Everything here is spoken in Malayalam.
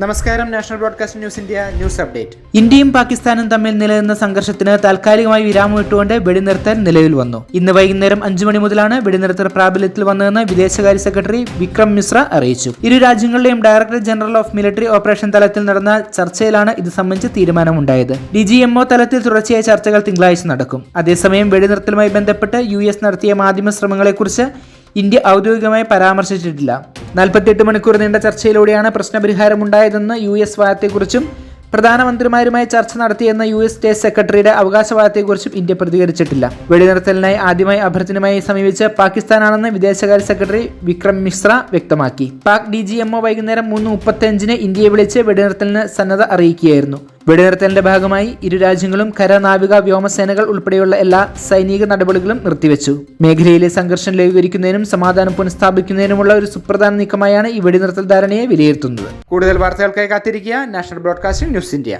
നമസ്കാരം. National broadcast news India news update. ഇന്ത്യയും പാകിസ്ഥാനും തമ്മിൽ നിലനിന്ന സംഘർഷത്തിന് താൽക്കാലികമായി വിരാമമിട്ടുകൊണ്ട് വെടിനിർത്തൽ നിലവിൽ വന്നു. ഇന്ന് വൈകുന്നേരം അഞ്ചു മണി മുതലാണ് വെടിനിർത്തൽ പ്രാബല്യത്തിൽ വന്നതെന്ന് വിദേശകാര്യ സെക്രട്ടറി വിക്രം മിശ്ര അറിയിച്ചു. ഇരു രാജ്യങ്ങളുടെയും director general of military operation തലത്തിൽ നടന്ന ചർച്ചയിലാണ് ഇത് സംബന്ധിച്ച് തീരുമാനമുണ്ടായത്. ഡി ജി എംഒ തലത്തിൽ തുടർച്ചയായ ചർച്ചകൾ തിങ്കളാഴ്ച നടക്കും. അതേസമയം വെടിനിർത്തലുമായി ബന്ധപ്പെട്ട് യു എസ് നടത്തിയ മാധ്യമ ശ്രമങ്ങളെക്കുറിച്ച് ഇന്ത്യ ഔദ്യോഗികമായി പരാമർശിച്ചിട്ടില്ല. നാൽപ്പത്തിയെട്ട് മണിക്കൂർ നീണ്ട ചർച്ചയിലൂടെയാണ് പ്രശ്നപരിഹാരമുണ്ടായതെന്ന് യു എസ് വാദത്തെക്കുറിച്ചും പ്രധാനമന്ത്രിമാരുമായി ചർച്ച നടത്തിയെന്ന യു എസ് സ്റ്റേറ്റ് സെക്രട്ടറിയുടെ അവകാശവാദത്തെക്കുറിച്ചും ഇന്ത്യ പ്രതികരിച്ചിട്ടില്ല. വെടിനിർത്തലിനായി ആദ്യമായി അഭ്യർത്ഥനയുമായി സമീപിച്ച പാകിസ്ഥാനാണെന്ന് വിദേശകാര്യ സെക്രട്ടറി വിക്രം മിശ്ര വ്യക്തമാക്കി. പാക് ഡി ജി എംഒ വൈകുന്നേരം മൂന്ന് മുപ്പത്തിയഞ്ചിന് ഇന്ത്യയെ വിളിച്ച് വെടിനിർത്തലിന് സന്നദ്ധ അറിയിക്കുകയായിരുന്നു. വെടിനിർത്തലിന്റെ ഭാഗമായി ഇരു രാജ്യങ്ങളും കര നാവിക വ്യോമസേനകൾ ഉൾപ്പെടെയുള്ള എല്ലാ സൈനിക നടപടികളും നിർത്തിവെച്ചു. മേഖലയിലെ സംഘർഷം ലഘൂകരിക്കുന്നതിനും സമാധാനം പുനഃസ്ഥാപിക്കുന്നതിനുമുള്ള ഒരു സുപ്രധാന നീക്കമായാണ് ഈ വെടിനിർത്തൽ ധാരണയെ വിലയിരുത്തുന്നത്. കൂടുതൽ വാർത്തകൾക്കായി കാത്തിരിക്കുക നാഷണൽ ബ്രോഡ്കാസ്റ്റിംഗ് ന്യൂസ് ഇന്ത്യ.